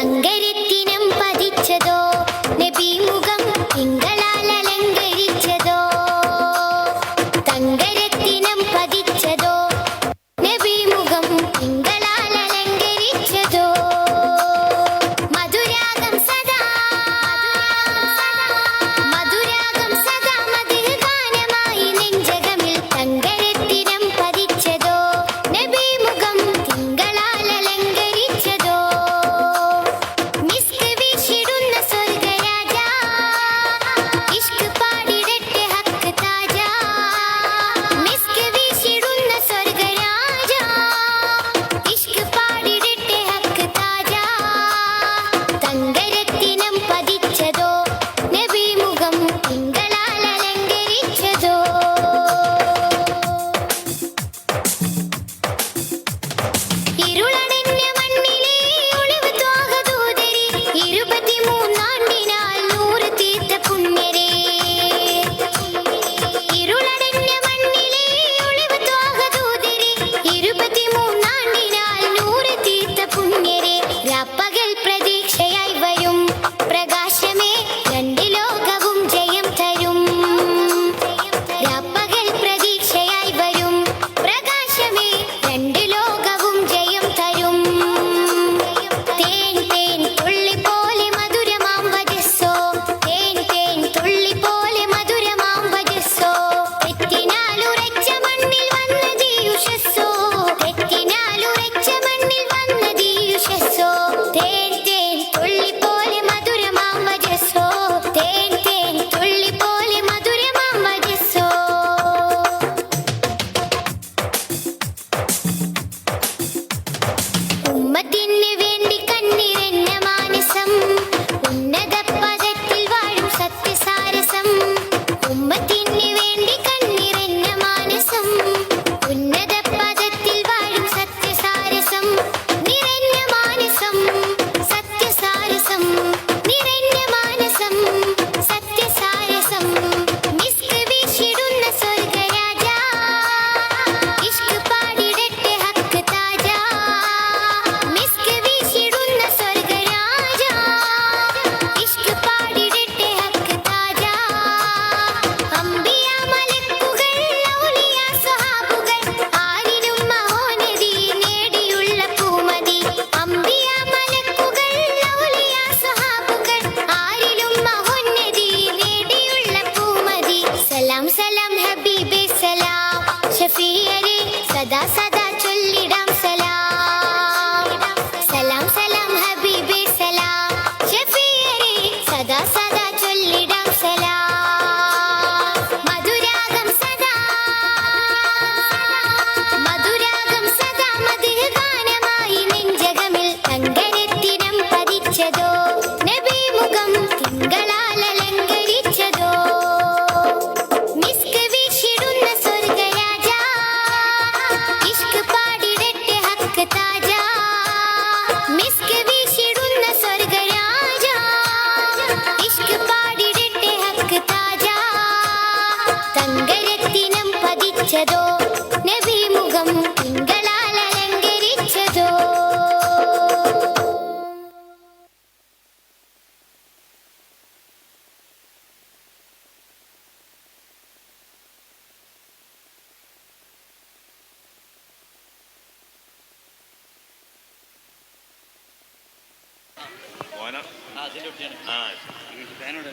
അങ്കരത്തിനം പതിച്ചതോ? ധരിച്ചതോ നബി മുഖം തിങ്കളാൽ അലങ്കരിച്ചതോ ആ അതിന്റെ കുട്ടിയാണ്. ആ ഫാനോട്